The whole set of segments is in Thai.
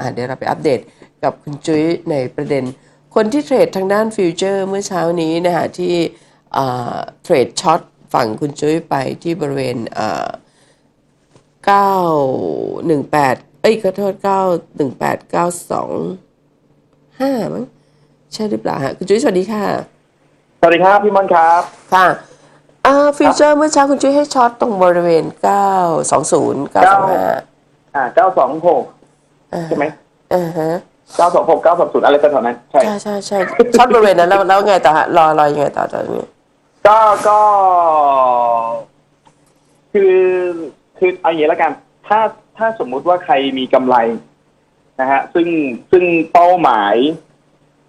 อะเดี๋ยวเราไปอัปเดตกับคุณจุ้ยในประเด็น คนที่เทรดทางด้านฟิวเจอร์เมื่อเช้านี้นะคะที่อ่าเทรดช็อตฝั่งคุณจุ้ยไปที่บริเวณอ่า918 เอ้ยขอโทษ 918 925 มั้งใช่หรือเปล่าฮะ คุณจุ้ยสวัสดีค่ะ สวัสดีครับ พี่มอนครับ ค่ะอ่าฟิวเจอร์เมื่อเช้าคุณจุ้ยให้ช็อตตรงบริเวณ 920 925อ่าเก้าสองหก ใช่ไหมอ่าฮะเก้าสองหกเก้าสองศูนย์อะไรกันแถวนั้นใช่ ใช่ใช่ใช่ช็อตบริเวณนั้นแล้วแล้วไงต่อฮะรอรอยังไงต่อจากนี้ก็ก็ คือคือเอาอย่างนี้แล้วกัน ถ้าถ้าสมมุติว่าใครมีกำไรนะฮะ ซึ่งซึ่งเป้าหมาย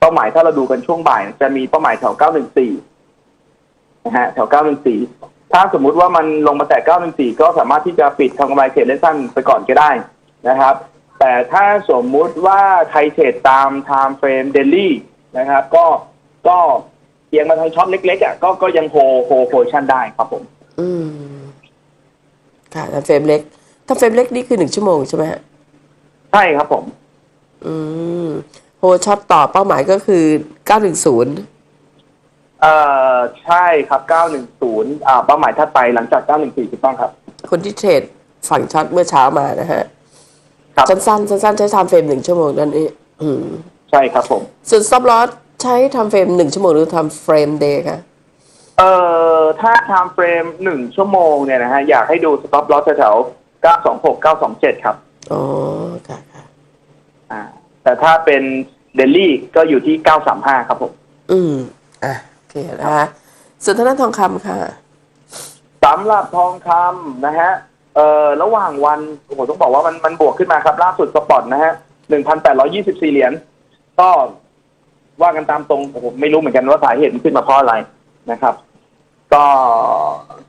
เป้าหมายถ้าเราดูกันช่วงบ่าย จะมีเป้าหมายแถวเก้าหนึ่งสี่นะฮะแถวเก้าหนึ่งสี่ถ้าสมมุติว่ามันลงมาแตะเก้าหนึ่งสี่ก็สามารถที่จะปิดทางกำไรเทรดเล่นสั้นไปก่อนก็ได้นะครับ แต่ถ้าสมมุติว่าใครเทรดตาม time frame daily นะครับ ก็ก็เอียงมาทางช็อตเล็กๆอะก็ก็ยังโฮโฮโพชั่นได้ครับผม อืม ค่ะถ้าเฟรมเล็ก ถ้าเฟรมเล็กนี่คือหนึ่งชั่วโมงใช่ไหมฮะใช่ครับผม อืม โฮช็อตต่อเป้าหมายก็คือเก้าหนึ่งศูนย์เอ่อใช่ครับ 910 อ่าเป้าหมายถัดไปหลังจาก 914ถูกต้องครับ คนที่เทรดฝั่งช็อตเมื่อเช้ามานะฮะครับ สั้นๆสั้นๆใช้ไทม์เฟรมหนึ่งชั่วโมงนั่นเองอืมใช่ครับผมส่วน stop loss ใช้ไทม์เฟรมหนึ่งชั่วโมงหรือไทม์เฟรมเดย์คะเอ่อถ้า time frame หนึ่งชั่วโมงเนี่ยนะฮะอยากให้ดู stop loss แถวๆ926 927ครับอ๋อค่ะค่ะอ่า แต่ถ้าเป็น daily ก็อยู่ที่935ครับผม อืมอะโอเคนะคะส่วนทางด้านทองคำค่ะสำหรับทองคำนะฮะ เอ่อระหว่างวันโอ้โหต้องบอกว่ามันมันบวกขึ้นมาครับ ล่าสุดสปอตนะฮะ1,824เหรียญก็ว่ากันตามตรงโอ้โหไม่รู้เหมือนกันว่าสาเหตุมันขึ้นมาเพราะอะไรนะครับ ก็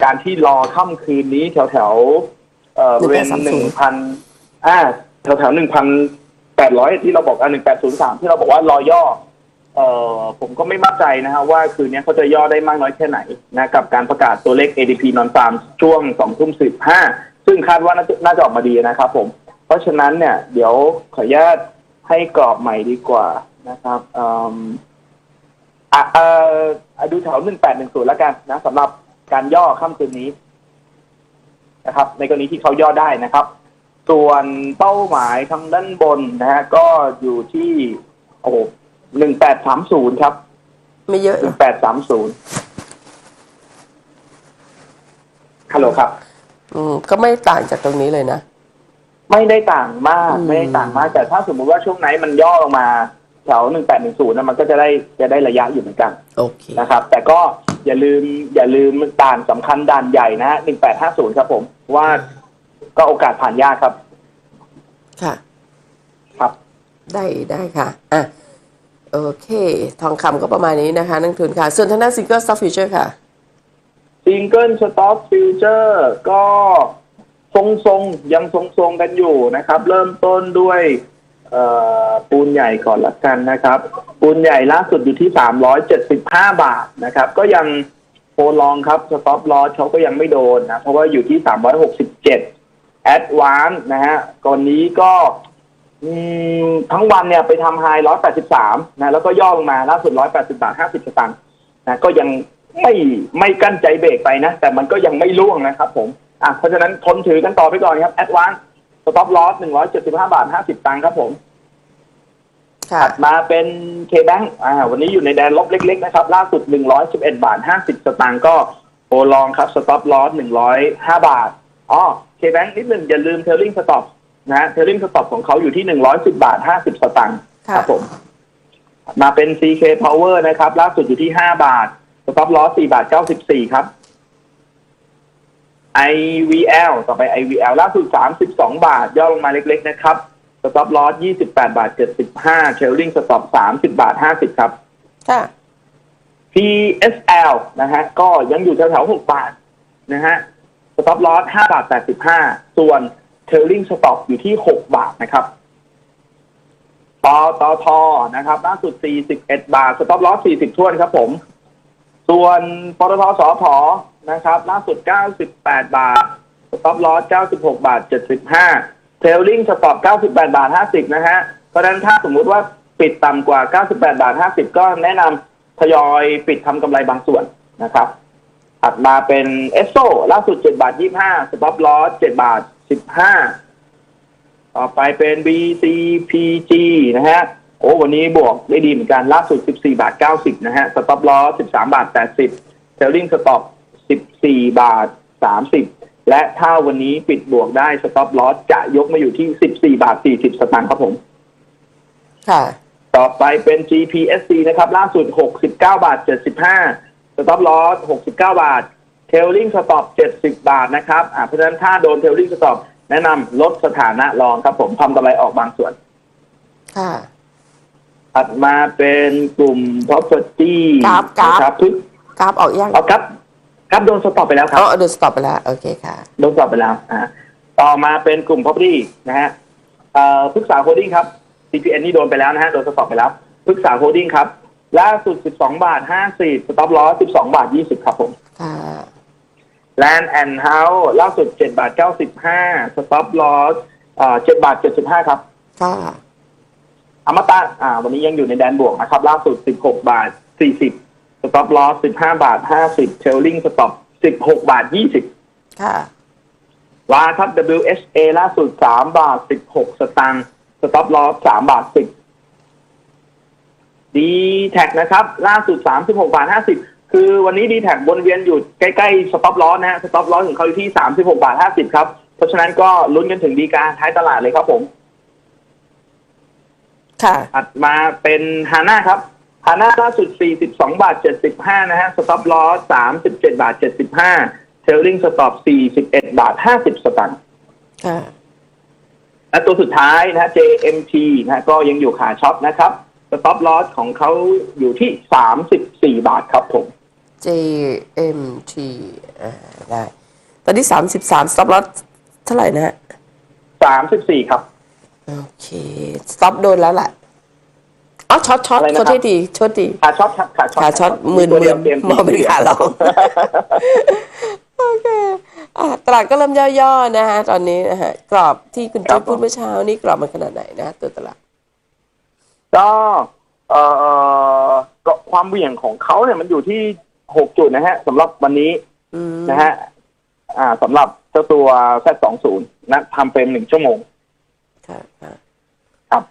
การที่รอค่ำคืนนี้แถวแถวๆเอ่อบริเวณหนึ่งพันอ่าแถวแถวหนึ่งพันแปดร้อยที่เราบอกอ่าหนึ่งแปดศูนย์สามที่เราบอกว่ารอย่อ เอ่อผมก็ไม่มั่นใจนะฮะว่าคืนนี้เขาจะย่อได้มากน้อยแค่ไหนนะกับการประกาศตัวเลข ADP นอนตามช่วงสองทุ่มสิบห้าซึ่ง คาดว่าน่าจะน่าจะออกมาดีนะครับผม เพราะฉะนั้นเนี่ย เดี๋ยวขออนุญาตให้กรอบใหม่ดีกว่านะครับอืมอะเอ่ออะดูแถวหนึ่งแปดหนึ่งศูนย์แล้วกันนะสำหรับการย่อค่ำคืนนี้นะครับ ในกรณีที่เขาย่อได้นะครับ ส่วนเป้าหมายทางด้านบนนะฮะก็อยู่ที่โอ้โหหนึ่งแปดสามศูนย์ครับ ไม่เยอะหหรนึ่อกงแปดสามศูนย์ฮัลโหลครับ อืมก็ไม่ต่างจากตรงนี้เลยนะ ไม่ได้ต่างมากอืม ไม่ได้ต่างมากแต่ถ้าสมมุติว่าช่วงไหนมันย่อลงมาแถวหนึ่งแปดหนึ่งศูนย์นะมันก็จะได้จะได้ระยะอยู่เหมือนกันโอเค นะครับ แต่ก็อย่าลืมอย่าลืมด่านสำคัญด่านใหญ่นะหนึ่งแปดห้าศูนย์ครับผมว่าก็โอกาสผ่านยากครับ ค่ะ ครับ ได้ได้ค่ะ อะ โอเค ทองคำก็ประมาณนี้นะคะ นักทุนค่ะ ส่วนทางด้านซิงเกิลสต็อกฟิวเจอร์ค่ะ ซิงเกิลสต็อกฟิวเจอร์ก็ทรงๆ ยังทรงๆ กันอยู่นะครับ เริ่มต้นด้วยปูนใหญ่ก่อนละกันนะครับ ปูนใหญ่ล่าสุดอยู่ที่375บห้าบาทนะครับ ก็ยังโพลองครับสต็อปลอสเขาก็ยังไม่โดนนะ เพราะว่าอยู่ที่367แอดวานนะฮะก่อนนี้ก็ทั้งวันเนี่ยไปทำไฮ183นะ แล้วก็ย่อลงมาล่าสุด180บาท50สตางค์นะก็ยัง ไม่ไม่กั้นใจเบรกไปนะ แต่มันก็ยังไม่ล่วงนะครับผมอะเพราะฉะนั้นทนถือกันต่อไปก่อนครับแอดวานสต็อปลอส175บาท50ตังค์ครับผมค่ะถัดมาเป็นเคแบงอ่าวันนี้อยู่ในแดนลบเล็ก ๆ นะครับ ล่าสุด111บาท50สตางค์ก็โอลองครับสต็อปลอส105บาทอ๋อเคแบงนิดหนึ่งอย่าลืมเทลลิงสต็อปนะฮะเทลลิงสต็อปของเขาอยู่ที่110บาท50สตางค์ค่ะครับผม มาเป็น CK Power นะครับ ล่าสุดอยู่ที่5บาทส ต็อปลอส4บาท94ครับ IVL ต่อไป IVL ล่าสุด32บาท ย่อลงมาเล็ก ๆ นะครับสต็อปลอส28บาท75เทรลลิงสต็อป30บาท50ครับ ค่ะ PSL นะฮะ ก็ยังอยู่แถวๆ6บาทนะฮะสต็อปลอส5บาท85ส่วนเทรลลิงสต็อปอยู่ที่6บาทนะครับปตทนะครับ ล่าสุด 41 บาท สต็อปลอส 40 ท่วนครับผม ส่วนปตทสพนะครับ ล่าสุด 98 บาทสต็อปลอส96 บาท 75เทลลิงสต็อป98 บาท 50 นะฮะ เพราะฉะนั้นถ้าสมมุติว่าปิดต่ำกว่า 98 บาท 50 ก็แนะนำทยอยปิดทำกำไรบางส่วนนะครับถัดมาเป็นเอสโซล่าสุด 7 บาท 25สต็อปลอส7บาท 15 ต่อไปเป็น BCPG นะฮะ โอ้วันนี้บวกได้ดีเหมือนกันล่าสุด 14 บาท 90 นะฮะสต็อปลอส13 บาท 80เทลลิงสต็อป14 บาท 30 และถ้าวันนี้ปิดบวกได้สต็อปลอสจะยกมาอยู่ที่ 14 บาท 40 สตางค์ครับผม ค่ะ ต่อไปเป็น GPSC นะครับ ล่าสุด 69 บาท 75 สต็อปลอส69 บาทเทลลิงสต็อป70 บาทนะครับอ่าเพราะฉะนั้นถ้าโดนเทลลิงสต็อปแนะนำลดสถานะรองครับผมทำกำไรออกบางส่วน ค่ะ ถัดมาเป็นกลุ่ม property ครับครับนะครับทุกกราฟออกยังเอาครับครับโดนสต็อปไปแล้วครัอ๋บอดูสต็อปไปแล้ว โอเคค่ะ โดนสอบไปแล้วอ่าต่อมาเป็นกลุ่ม property นะฮะเอ่อพฤกษาโฮดดิ้งครับ CPN นี่โดนไปแล้วนะฮะ โดนสต็อปไปแล้วพฤกษาโฮดดิ้งครับ ล่าสุด 12 บาท 50 สต็อปลอส12 บาท 20 ครับผม ค่ะ Land and House ล่าสุด 7 บาท 95 สต็อปลอสอ่า7บาท 75 ครับ ค่ะ อมตะอ่า วันนี้ยังอยู่ในแดนบวกนะครับ ล่าสุด 16 บาท 40 สต็อปลอส 15 บาท 50เทลลิงสต็อป 16 บาท 20 ค่ะวาครับ WHA ล่าสุด 3 บาท 16 สตางค์ สต็อปลอส 3 บาท 10 d t แท็นะครับ ล่าสุด 36 บาท 50 คือวันนี้ d t แท็วนเวียนอยู่ใกล้ๆ สต็อปลอสนะฮะ สต็อปลอสของเขาอยู่ที่ 36 บาท 50 ครับ เพราะฉะนั้นก็ลุ้นกันถึงดีกาท้ายตลาดเลยครับผม ค่ะ ถัดมาเป็นฮาน่าครับฮาน่าล่าสุด 42 บาท 75 นะฮะ สต็อปลอส37 บาท 75 เทลลิงสต็อป 41 บาท 50 สตางค์ค่ะและตัวสุดท้ายนะฮะ JMT นะฮะก็ยังอยู่ขาช็อปนะครับสต็อปลอสของเขาอยู่ที่ 34 บาทครับผม JMT อ่าได้ ตอนนี้สามสิบสามสต็อปลอสเท่าไหร่นะฮะ34 ครับ โอเคสต็อปโดนแล้วแหละอ๋อช็อตช็อตอะไรนะครับโทษทีดีโทษทีขาช็อปครับขาช็อปขาช็อตหมื่นหตัวเดีมื่ยวน JMT มองเป็นขาลองโอเคอะตลาดก็เริ่มย่อๆนะฮะตอนนี้นะฮะกรอบที่คุณครัจุ๊บบพูดเมื่อเช้านี่กรอบมันขนาดไหนนะ ตัวตลาด ก็เอ่อก็ความเหวี่ยงของเขาเนี่ยมันอยู่ที่6จุดนะฮะสำหรับวันนี้อืมนะฮะอ่าสำหรับเจ้าตัว Z20 นะทำเป็นหนึ่งชั่วโมง ค่ะค่ะครับ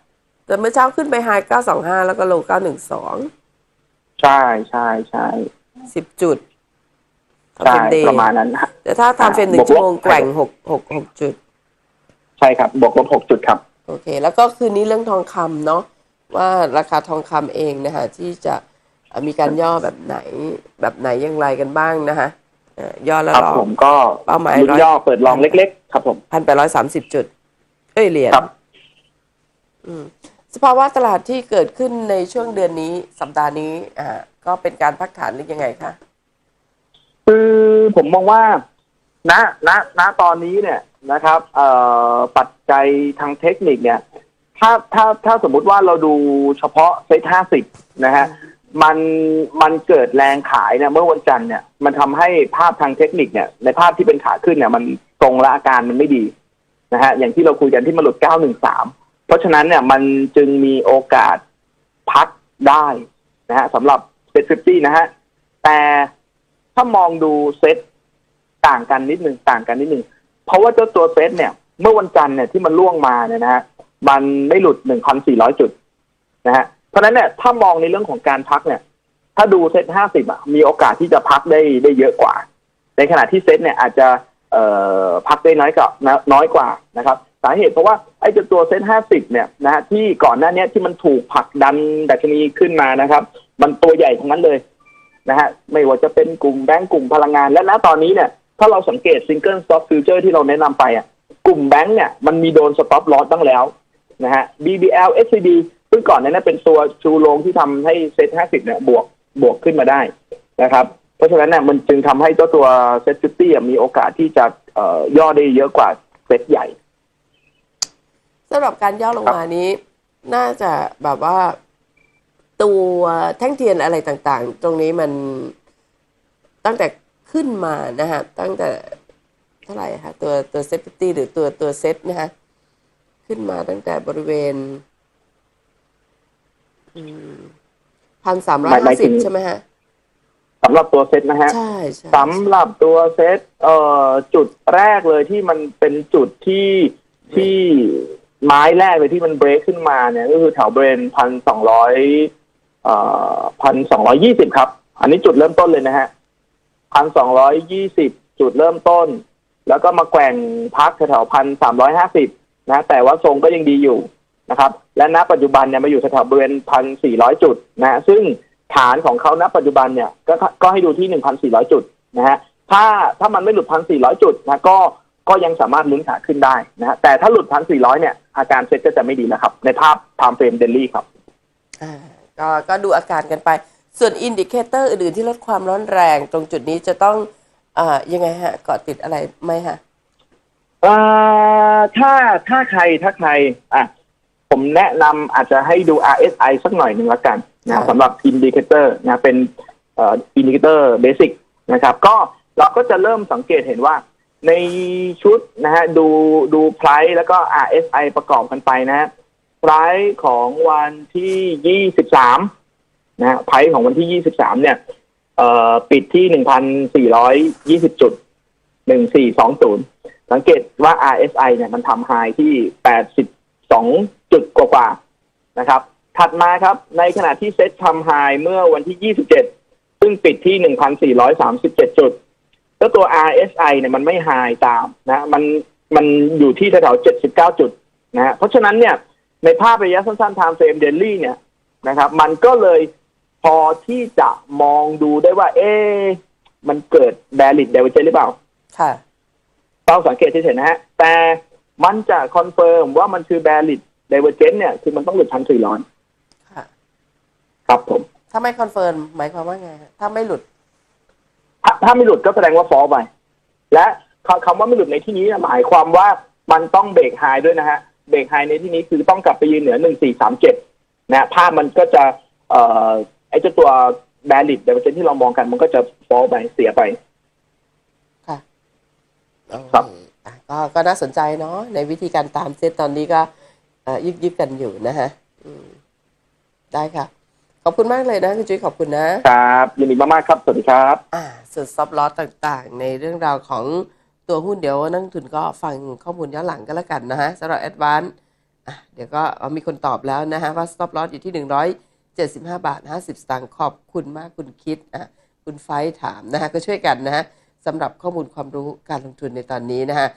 แต่เมื่อเช้าขึ้นไปไฮ925แล้วก็โล912ใช่ใช่ใช่10จุดใช่ทำเป็นเดย์ประมาณนั้นฮะแต่ถ้าทำเป็นหนึ่บงวกลบชั่วโมงแกว่งหกหกหกจุด ใช่ครับบวกลบหกจุดครับ โอเค แล้วก็คืนนี้เรื่องทองคำเนาะว่าราคาทองคำเองนะคะที่จะเอ่อมีการย่อแบบไหน แบบไหนอย่างไรกันบ้างนะคะเอ่อย่อแล้วครับรอผมก็เป้าหมายลุ้นร้อยย่อเปิดลองเล็ก ๆ ครับผมพันแปดร้อยสามสิบจุด เอ้ยเหรียญครับสภาวะตลาดที่เกิดขึ้นในช่วงเดือนนี้สัปดาห์นี้ อ่า ก็เป็นการพักฐานหรือยังไงคะคือผมมองว่าณณณตอนนี้เนี่ยนะครับ เอ่อปัจจัยทางเทคนิคเนี่ย ถ้าถ้าถ้าสมมุติว่าเราดูเฉพาะเซ็ตห้าสิบนะฮะมันมันเกิดแรงขายเนี่ยเมื่อวันจันทร์เนี่ยมันทำให้ภาพทางเทคนิคเนี่ยในภาพที่เป็นขาขึ้นเนี่ย มันตรงและอาการมันไม่ดี นะฮะอย่างที่เราคุยกันที่มันหลุด 913 เพราะฉะนั้นเนี่ยมันจึงมีโอกาสพักได้นะฮะสำหรับเซ็ต50นะฮะแต่ถ้ามองดูเซ็ตต่างกันนิดหนึ่งต่างกันนิดหนึ่งเพราะว่าเจ้าตัวเซ็ตเนี่ย เมื่อวันจันทร์เนี่ยที่มันล่วงมาเนี่ยนะฮะมันไม่หลุด 1,400 จุดนะฮะเพราะฉะนั้นเนี่ยถ้ามองในเรื่องของการพักเนี่ย ถ้าดูเซ็ต50อะมีโอกาสที่จะพักได้ได้เยอะกว่า ในขณะที่เซ็ตเนี่ยอาจจะ พักได้น้อยกว่าน้อยกว่านะครับ สาเหตุเพราะว่าไอ้เจ้าตัวเซ็ต50เนี่ยนะฮะที่ก่อนหน้านี้ที่มันถูกผลักดันดัชนีขึ้นมานะครับ มันตัวใหญ่ทั้งนั้นเลยนะฮะไม่ว่าจะเป็นกลุ่มแบงก์กลุ่มพลังงาน และณตอนนี้เนี่ยถ้าเราสังเกตซิงเกิลสต็อกฟิวเจอร์ที่เราแนะนำไปอะกลุ่มแบงก์เนี่ยมันมีโดนสต็อปลอสบ้างแล้วนะฮะ BBL SCB ซึ่งก่อนหนานั้นเป็นตัวชูโรงที่ทำให้เซ็ต50เนี่ยบวกบวกขึ้นมาได้นะครับ เพราะฉะนั้นเนี่ยมันจึงทำให้เจ้าตัวเซ็ตฟิตี้มีโอกาสที่จะเอ่อย่อได้เยอะกว่าเซ็ตใหญ่สำหรับการย่อลงมานี้ น่าจะแบบว่าตัวแท่งเทียนอะไรต่างๆ ตรงนี้มันตั้งแต่ขึ้นมานะฮะ ตั้งแต่เท่าไหร่คะตัวตัวเซฟตี้หรือตัวตัวเซตนะฮะ ขึ้นมาตั้งแต่บริเวณพันสามร้อยหมายหมาห้ายถึสิบงใช่ไหมฮะ สำหรับตัวเซตนะฮะใช่ใช่สำหรับตัวเซตเอ่อจุดแรกเลยที่มันเป็นจุดที่ที่ไม้แรกเลยที่มันเบรกขึ้นมาเนี่ยก็คือแถวบริเวณพันสองร้อยเอ่อพันสองร้อยี่สิบครับ อันนี้จุดเริ่มต้นเลยนะฮะพันสองร้อยยี่สิบจุดเริ่มต้น แล้วก็มาแกว่งพักแถวพันสามร้อยห้าสิบนะแต่ว่าทรงก็ยังดีอยู่นะครับ และณปัจจุบันเนี่ยมาอยู่แถวๆบริเวณพันสี่ร้อยจุดนะฮะซึ่ง ฐานของเขาณปัจจุบันเนี่ยก็ก็ให้ดูที่หนึ่งพันสี่ร้อยจุดนะฮะถ้าถ้ามันไม่หลุดพันสี่ร้อยจุดนะก็ก็ยังสามารถลุ้นขาขึ้นได้นะฮะแต่ถ้าหลุดพันสี่ร้อยเนี่ยอาการเซ็ตก็จะไม่ดีแล้วครับ ในภาพ time frame daily ครับอ่าก็ก็ดูอาการกันไป ส่วนอินดิเคเตอร์อื่นๆที่ลดความร้อนแรง ตรงจุดนี้จะต้องอ่ายังไงฮะเกาะติดอะไรไหมฮะเอ่อถ้าถ้าใครถ้าใครอะผมแนะนำอาจจะให้ดู RSI สักหน่อยหนึ่งละกันครั นะบสำหรับอินดิเคเตอร์นะเป็นเอ่ออินดิเคเตอร์เบสิกนะครับ ก็เราก็จะเริ่มสังเกตเห็นว่าในชุดนะฮะดูดูไพรส์แล้วก็ RSI ประกอบกันไปนะฮะไพรส์ของวันที่23นะฮะไพรส์ของวันที่23เนี่ยเอ่อปิดที่1,420จุด1420สังเกตว่า RSI เนี่ยมันทำไฮที่82จุดกว่าๆนะครับ ถัดมาครับ ในขณะที่เซ็ตทำไฮเมื่อวันที่ 27 ซึ่งปิดที่ 1,437 จุด แล้วตัว RSI เนี่ยมันไม่ไฮตามนะมันมันอยู่ที่แถวๆ79 จุดนะฮะเพราะฉะนั้นเนี่ยในภาพระยะสั้นๆ time frame daily เนี่ยนะครับมันก็เลยพอที่จะมองดูได้ว่า เอ๊ะมันเกิด valid divergence หรือเปล่า ค่ะต้องสังเกตเฉยๆนะฮะ แต่มันจะคอนเฟิร์มว่ามันคือ valid divergence เนี่ย คือมันต้องหลุดพันสี่ร้อยค่ะ ครับผม ถ้าไม่คอนเฟิร์มหมายความว่าไงฮะถ้าไม่หลุด ถ้าถ้าไม่หลุดก็แสดงว่าฟอลไป และคำคำว่าไม่หลุดในที่นี้หมายความว่ามันต้องเบรกไฮด้วยนะฮะ เบรกไฮในที่นี้คือต้องกลับไปยืนเหนือหนึ่งสี่สามเจ็ดนะภาพมันก็จะ เอ่อไอ้เจ้าตัว valid divergence ที่เรามองกันมันก็จะฟอลไปเสียไป ค่ะครับ อะก็ก็น่าสนใจเนาะในวิธีการตามเซตตอนนี้ก็เอ่อยิบยิบกันอยู่นะฮะอืมได้ค่ะข อบคุณมากเลยนะคุณจุ้ยขอบคุณนะครับยินดีมากๆครับ สวัสดีครับอ่าส่วนซับลอสต่างๆ ในเรื่องราวของตัวหุ้นเดี๋ยวนักลงทุนก็ฟังข้อมูลย้อนหลังก็แล้วกันนะฮะสำหรับแอดวานอะเดี๋ยวก็เอามีคนตอบแล้วนะฮะว่า stop loss อยู่ที่ 175 บาท 50 สตางค์ขอบคุณมากคุณคิดอะคุณไฟท์ถามนะฮะก็ช่วยกันนะฮะสำหรับข้อมูลความรู้การลงทุนในตอนนี้นะฮะ